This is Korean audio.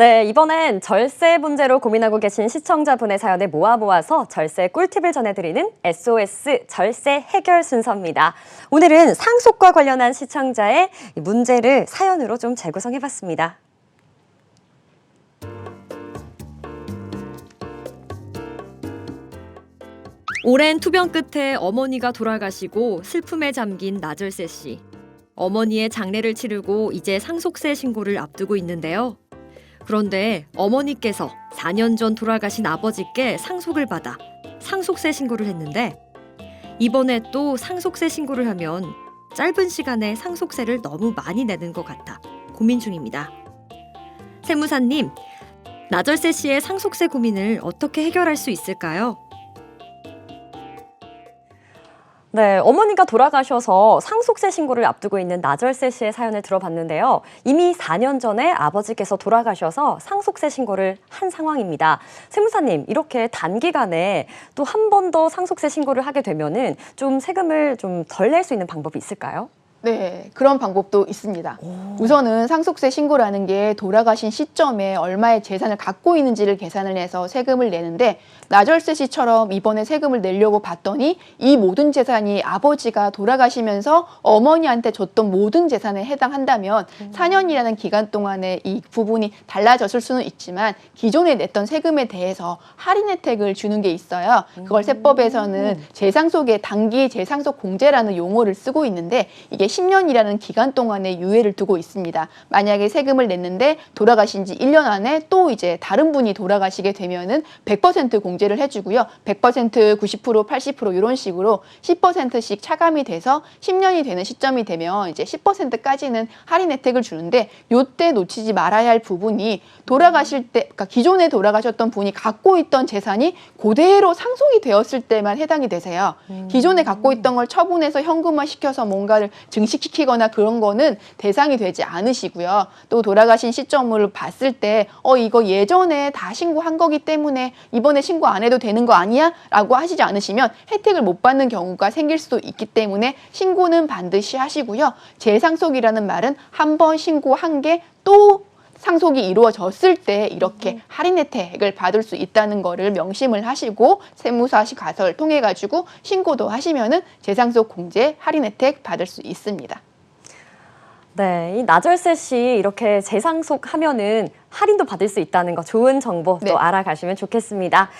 네, 이번엔 절세 문제로 고민하고 계신 시청자분의 사연을 모아 모아서 절세 꿀팁을 전해드리는 SOS 절세 해결 순서입니다. 오늘은 상속과 관련한 시청자의 문제를 사연으로 좀 재구성해봤습니다. 오랜 투병 끝에 어머니가 돌아가시고 슬픔에 잠긴 나절세 씨. 어머니의 장례를 치르고 이제 상속세 신고를 앞두고 있는데요. 그런데 어머니께서 4년 전 돌아가신 아버지께 상속을 받아 상속세 신고를 했는데 이번에 또 상속세 신고를 하면 짧은 시간에 상속세를 너무 많이 내는 것 같아 고민 중입니다. 세무사님, 나절세 씨의 상속세 고민을 어떻게 해결할 수 있을까요? 네, 어머니가 돌아가셔서 상속세 신고를 앞두고 있는 나절세 씨의 사연을 들어봤는데요. 이미 4년 전에 아버지께서 돌아가셔서 상속세 신고를 한 상황입니다. 세무사님, 이렇게 단기간에 또 한 번 더 상속세 신고를 하게 되면은 좀 세금을 좀 덜 낼 수 있는 방법이 있을까요? 네, 그런 방법도 있습니다. 우선은 상속세 신고라는 게 돌아가신 시점에 얼마의 재산을 갖고 있는지를 계산을 해서 세금을 내는데 나절세 씨처럼 이번에 세금을 내려고 봤더니 이 모든 재산이 아버지가 돌아가시면서 어머니한테 줬던 모든 재산에 해당한다면 4년이라는 기간 동안에 이 부분이 달라졌을 수는 있지만 기존에 냈던 세금에 대해서 할인 혜택을 주는 게 있어요. 그걸 세법에서는 재상속의 단기 재상속 공제라는 용어를 쓰고 있는데 이게 10년이라는 기간 동안에 유예를 두고 있습니다. 만약에 세금을 냈는데 돌아가신 지 1년 안에 또 이제 다른 분이 돌아가시게 되면은 100% 공제를 해주고요. 100%, 90%, 80% 이런 식으로 10%씩 차감이 돼서 10년이 되는 시점이 되면 이제 10%까지는 할인 혜택을 주는데 요때 놓치지 말아야 할 부분이 돌아가실 때, 그러니까 기존에 돌아가셨던 분이 갖고 있던 재산이 그대로 상속이 되었을 때만 해당이 되세요. 기존에 갖고 있던 걸 처분해서 현금화 시켜서 뭔가를 증 식시키거나 그런 거는 대상이 되지 않으시고요. 또 돌아가신 시점을 봤을 때, 어, 이거 예전에 다 신고한 거기 때문에 이번에 신고 안 해도 되는 거 아니야? 라고 하시지 않으시면 혜택을 못 받는 경우가 생길 수도 있기 때문에 신고는 반드시 하시고요. 재상속이라는 말은 한 번 신고한 게또 상속이 이루어졌을 때 이렇게 할인 혜택을 받을 수 있다는 거를 명심을 하시고 세무사 시 가서를 통해 가지고 신고도 하시면은 재상속 공제 할인 혜택 받을 수 있습니다. 네, 이 나절세 씨 이렇게 재상속 하면은 할인도 받을 수 있다는 거 좋은 정보 또 네. 알아가시면 좋겠습니다.